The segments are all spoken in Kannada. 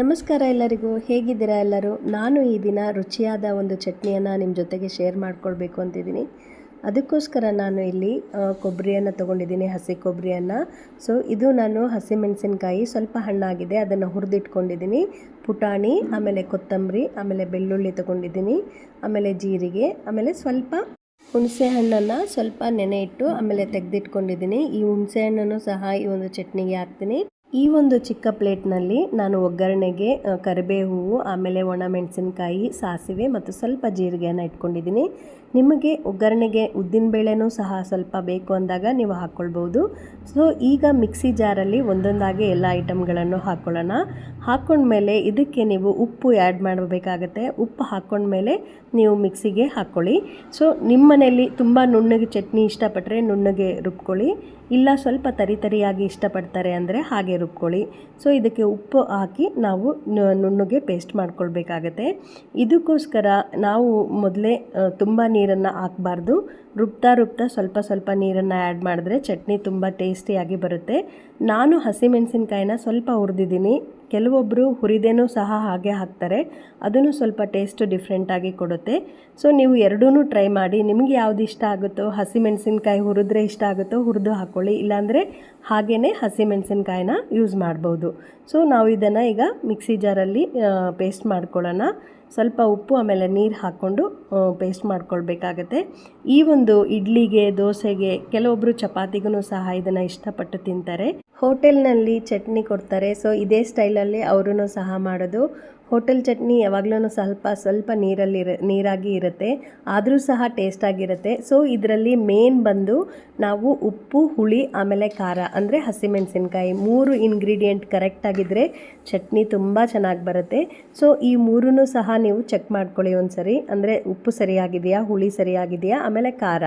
ನಮಸ್ಕಾರ ಎಲ್ಲರಿಗೂ, ಹೇಗಿದ್ದೀರಾ ಎಲ್ಲರೂ? ನಾನು ಈ ದಿನ ರುಚಿಯಾದ ಒಂದು ಚಟ್ನಿಯನ್ನು ನಿಮ್ಮ ಜೊತೆಗೆ ಶೇರ್ ಮಾಡ್ಕೊಳ್ಬೇಕು ಅಂತಿದ್ದೀನಿ. ಅದಕ್ಕೋಸ್ಕರ ನಾನು ಇಲ್ಲಿ ಕೊಬ್ಬರಿಯನ್ನು ತೊಗೊಂಡಿದ್ದೀನಿ, ಹಸಿ ಕೊಬ್ಬರಿಯನ್ನು ಸೊ ಇದು ನಾನು ಹಸಿಮೆಣಸಿನ್ಕಾಯಿ, ಸ್ವಲ್ಪ ಹಣ್ಣಾಗಿದೆ, ಅದನ್ನು ಹುರಿದಿಟ್ಕೊಂಡಿದ್ದೀನಿ. ಪುಟಾಣಿ, ಆಮೇಲೆ ಕೊತ್ತಂಬರಿ, ಆಮೇಲೆ ಬೆಳ್ಳುಳ್ಳಿ ತೊಗೊಂಡಿದ್ದೀನಿ. ಆಮೇಲೆ ಜೀರಿಗೆ, ಆಮೇಲೆ ಸ್ವಲ್ಪ ಹುಣಸೆ ಹಣ್ಣನ್ನು ಸ್ವಲ್ಪ ನೆನೆ ಇಟ್ಟು ಆಮೇಲೆ ತೆಗೆದಿಟ್ಕೊಂಡಿದ್ದೀನಿ. ಈ ಹುಣಸೆ ಹಣ್ಣನ್ನು ಸಹ ಈ ಒಂದು ಚಟ್ನಿಗೆ ಹಾಕ್ತೀನಿ. ಈ ಒಂದು ಚಿಕ್ಕ ಪ್ಲೇಟ್ನಲ್ಲಿ ನಾನು ಒಗ್ಗರಣೆಗೆ ಕರಿಬೇವು, ಆಮೇಲೆ ಒಣಮೆಣಸಿನ್ಕಾಯಿ, ಸಾಸಿವೆ ಮತ್ತು ಸ್ವಲ್ಪ ಜೀರಿಗೆಯನ್ನು ಇಟ್ಕೊಂಡಿದ್ದೀನಿ. ನಿಮಗೆ ಒಗ್ಗರಣೆಗೆ ಉದ್ದಿನಬೇಳೆನೂ ಸಹ ಸ್ವಲ್ಪ ಬೇಕು ಅಂದಾಗ ನೀವು ಹಾಕ್ಕೊಳ್ಬೋದು. ಸೊ, ಈಗ ಮಿಕ್ಸಿ ಜಾರಲ್ಲಿ ಒಂದೊಂದಾಗಿ ಎಲ್ಲ ಐಟಮ್ಗಳನ್ನು ಹಾಕ್ಕೊಳ್ಳೋಣ. ಹಾಕ್ಕೊಂಡ್ಮೇಲೆ ಇದಕ್ಕೆ ನೀವು ಉಪ್ಪು ಆ್ಯಡ್ ಮಾಡಬೇಕಾಗತ್ತೆ. ಉಪ್ಪು ಹಾಕ್ಕೊಂಡ್ಮೇಲೆ ನೀವು ಮಿಕ್ಸಿಗೆ ಹಾಕ್ಕೊಳ್ಳಿ. ಸೊ ನಿಮ್ಮ ಮನೆಯಲ್ಲಿ ತುಂಬ ನುಣ್ಣಗೆ ಚಟ್ನಿ ಇಷ್ಟಪಟ್ಟರೆ ನುಣ್ಣಗೆ ರುಬ್ಕೊಳ್ಳಿ. ಇಲ್ಲ ಸ್ವಲ್ಪ ತರಿತರಿಯಾಗಿ ಇಷ್ಟಪಡ್ತಾರೆ ಅಂದರೆ ಹಾಗೆ ರುಬ್ಕೊಳ್ಳಿ. ಸೊ ಇದಕ್ಕೆ ಉಪ್ಪು ಹಾಕಿ ನಾವು ನುಣ್ಣುಗೆ ಪೇಸ್ಟ್ ಮಾಡ್ಕೊಳ್ಬೇಕಾಗತ್ತೆ. ಇದಕ್ಕೋಸ್ಕರ ನಾವು ಮೊದಲೇ ತುಂಬ ನೀರನ್ನು ಹಾಕಬಾರ್ದು. ರುಬ್ತಾ ರುಬ್ತಾ ಸ್ವಲ್ಪ ಸ್ವಲ್ಪ ನೀರನ್ನು ಆ್ಯಡ್ ಮಾಡಿದ್ರೆ ಚಟ್ನಿ ತುಂಬ ಟೇಸ್ಟಿಯಾಗಿ ಬರುತ್ತೆ. ನಾನು ಹಸಿಮೆಣಸಿನ್ಕಾಯಿನ ಸ್ವಲ್ಪ ಹುರಿದಿದ್ದೀನಿ. ಕೆಲವೊಬ್ಬರು ಹುರಿದೇನೂ ಸಹ ಹಾಗೆ ಹಾಕ್ತಾರೆ. ಅದನ್ನು ಸ್ವಲ್ಪ ಟೇಸ್ಟ್ ಡಿಫ್ರೆಂಟಾಗಿ ಕೊಡುತ್ತೆ. ಸೊ ನೀವು ಎರಡೂ ಟ್ರೈ ಮಾಡಿ, ನಿಮಗೆ ಯಾವ್ದು ಇಷ್ಟ ಆಗುತ್ತೋ, ಹಸಿಮೆಣಸಿನ್ಕಾಯಿ ಹುರಿದ್ರೆ ಇಷ್ಟ ಆಗುತ್ತೋ ಹುರಿದು ಹಾಕ್ಕೊಳ್ಳಿ ಇಲ್ಲಾಂದರೆ ಹಾಗೇ ಹಸಿಮೆಣಸಿನ್ಕಾಯಿನ ಯೂಸ್ ಮಾಡ್ಬೋದು. ಸೊ ನಾವು ಇದನ್ನು ಈಗ ಮಿಕ್ಸಿ ಜಾರಲ್ಲಿ ಪೇಸ್ಟ್ ಮಾಡ್ಕೊಳ್ಳೋಣ. ಸ್ವಲ್ಪ ಉಪ್ಪು, ಆಮೇಲೆ ನೀರು ಹಾಕ್ಕೊಂಡು ಪೇಸ್ಟ್ ಮಾಡ್ಕೊಳ್ಬೇಕಾಗತ್ತೆ. ಈ ಒಂದು ಇಡ್ಲಿಗೆ, ದೋಸೆಗೆ ಕೆಲವೊಬ್ಬರು ಚಪಾತಿಗೂ ಸಹ ಇದನ್ನು ಇಷ್ಟಪಟ್ಟು ತಿಂತಾರೆ. ಹೋಟೆಲ್ನಲ್ಲಿ ಚಟ್ನಿ ಕೊಡ್ತಾರೆ. ಸೊ ಇದೇ ಸ್ಟೈಲಲ್ಲಿ ಅವರೂ ಸಹ ಮಾಡೋದು. ಹೋಟೆಲ್ ಚಟ್ನಿ ಯಾವಾಗಲೂ ಸ್ವಲ್ಪ ಸ್ವಲ್ಪ ನೀರಲ್ಲಿ ನೀರಾಗಿ ಇರುತ್ತೆ. ಆದರೂ ಸಹ ಟೇಸ್ಟಾಗಿರುತ್ತೆ. ಸೊ ಇದರಲ್ಲಿ ಮೇನ್ ಬಂದು ನಾವು ಉಪ್ಪು, ಹುಳಿ, ಆಮೇಲೆ ಖಾರ, ಅಂದರೆ ಹಸಿಮೆಣಸಿನ್ಕಾಯಿ ಮೂರು ಇಂಗ್ರೀಡಿಯೆಂಟ್ ಕರೆಕ್ಟಾಗಿದ್ದರೆ ಚಟ್ನಿ ತುಂಬ ಚೆನ್ನಾಗಿ ಬರುತ್ತೆ. ಸೊ ಈ ಮೂರೂ ಸಹ ನೀವು ಚೆಕ್ ಮಾಡ್ಕೊಳ್ಳಿ ಒಂದ್ಸರಿ. ಅಂದರೆ ಉಪ್ಪು ಸರಿಯಾಗಿದೆಯಾ, ಹುಳಿ ಸರಿಯಾಗಿದೆಯಾ, ಆಮೇಲೆ ಖಾರ.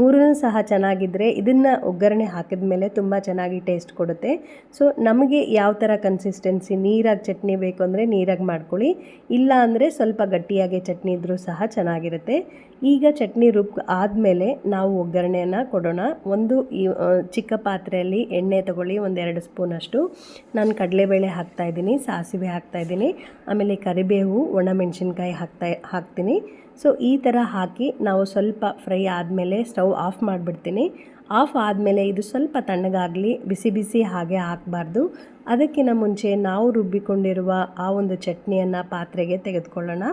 ಮೂರೂ ಸಹ ಚೆನ್ನಾಗಿದ್ದರೆ ಇದನ್ನು ಒಗ್ಗರಣೆ ಹಾಕಿದ ಮೇಲೆ ತುಂಬ ಚೆನ್ನಾಗಿ ಟೇಸ್ಟ್ ಕೊಡುತ್ತೆ. ಸೊ ನಮಗೆ ಯಾವ ಥರ ಕನ್ಸಿಸ್ಟೆನ್ಸಿ ನೀರಾಗಿ ಚಟ್ನಿ ಬೇಕು ಅಂದರೆ ನೀರಾಗಿ ಮಾಡ್ಕೊಳ್ಳಿ. ಇಲ್ಲ ಅಂದರೆ ಸ್ವಲ್ಪ ಗಟ್ಟಿಯಾಗಿ ಚಟ್ನಿ ಇದ್ದರೂ ಸಹ ಚೆನ್ನಾಗಿರುತ್ತೆ. ಈಗ ಚಟ್ನಿ ರುಬ್ ಆದಮೇಲೆ ನಾವು ಒಗ್ಗರಣೆಯನ್ನು ಕೊಡೋಣ. ಒಂದು ಚಿಕ್ಕ ಪಾತ್ರೆಯಲ್ಲಿ ಎಣ್ಣೆ ತಗೊಳ್ಳಿ ಒಂದೆರಡು ಸ್ಪೂನಷ್ಟು. ನಾನು ಕಡಲೆಬೇಳೆ ಹಾಕ್ತಾಯಿದ್ದೀನಿ ಸಾಸಿವೆ ಹಾಕ್ತಾಯಿದ್ದೀನಿ ಆಮೇಲೆ ಕರಿಬೇವು ಒಣಮೆಣಸಿನ್ಕಾಯಿ ಹಾಕ್ತಾ, ಹಾಕ್ತೀನಿ. ಸೊ ಈ ಥರ ಹಾಕಿ ನಾವು ಸ್ವಲ್ಪ ಫ್ರೈ ಆದಮೇಲೆ ಸ್ಟವ್ ಆಫ್ ಮಾಡಿಬಿಡ್ತೀನಿ. ಆಫ್ ಆದಮೇಲೆ ಇದು ಸ್ವಲ್ಪ ತಣ್ಣಗಾಗಲಿ, ಬಿಸಿ ಬಿಸಿ ಹಾಗೆ ಹಾಕಬಾರ್ದು. ಅದಕ್ಕಿಂತ ಮುಂಚೆ ನಾವು ರುಬ್ಬಿಕೊಂಡಿರುವ ಆ ಒಂದು ಚಟ್ನಿಯನ್ನು ಪಾತ್ರೆಗೆ ತೆಗೆದುಕೊಳ್ಳೋಣ.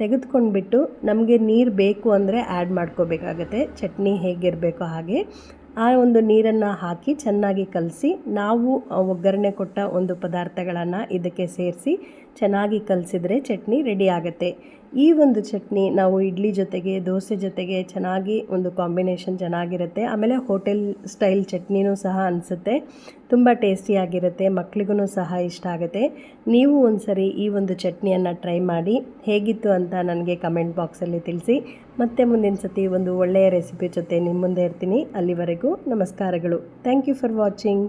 ತೆಗೆದುಕೊಂಡ್ಬಿಟ್ಟು ನಮಗೆ ನೀರು ಬೇಕು ಅಂದರೆ ಆ್ಯಡ್ ಮಾಡ್ಕೋಬೇಕಾಗತ್ತೆ, ಚಟ್ನಿ ಹೇಗಿರಬೇಕೋ ಹಾಗೆ. ಆ ಒಂದು ನೀರನ್ನು ಹಾಕಿ ಚೆನ್ನಾಗಿ ಕಲಸಿ ನಾವು ಒಗ್ಗರಣೆ ಕೊಟ್ಟ ಒಂದು ಪದಾರ್ಥಗಳನ್ನು ಇದಕ್ಕೆ ಸೇರಿಸಿ ಚೆನ್ನಾಗಿ ಕಲಸಿದ್ರೆ ಚಟ್ನಿ ರೆಡಿ ಆಗುತ್ತೆ. ಈ ಒಂದು ಚಟ್ನಿ ನಾವು ಇಡ್ಲಿ ಜೊತೆಗೆ, ದೋಸೆ ಜೊತೆಗೆ ಚೆನ್ನಾಗಿ ಒಂದು ಕಾಂಬಿನೇಷನ್ ಚೆನ್ನಾಗಿರುತ್ತೆ. ಆಮೇಲೆ ಹೋಟೆಲ್ ಸ್ಟೈಲ್ ಚಟ್ನಿನೂ ಸಹ ಅನಿಸುತ್ತೆ. ತುಂಬ ಟೇಸ್ಟಿಯಾಗಿರುತ್ತೆ ಮಕ್ಳಿಗೂ ಸಹ ಇಷ್ಟ ಆಗುತ್ತೆ. ನೀವು ಒಂದ್ಸರಿ ಈ ಒಂದು ಚಟ್ನಿಯನ್ನು ಟ್ರೈ ಮಾಡಿ, ಹೇಗಿತ್ತು ಅಂತ ನನಗೆ ಕಮೆಂಟ್ ಬಾಕ್ಸಲ್ಲಿ ತಿಳಿಸಿ. ಮತ್ತೆ ಮುಂದಿನ ಸತಿ ಒಂದು ಒಳ್ಳೆಯ ರೆಸಿಪಿ ಜೊತೆ ನಿಮ್ಮ ಮುಂದೆ ಇರ್ತೀನಿ. ಅಲ್ಲಿವರೆಗೂ ನಮಸ್ಕಾರಗಳು. Thank you for watching.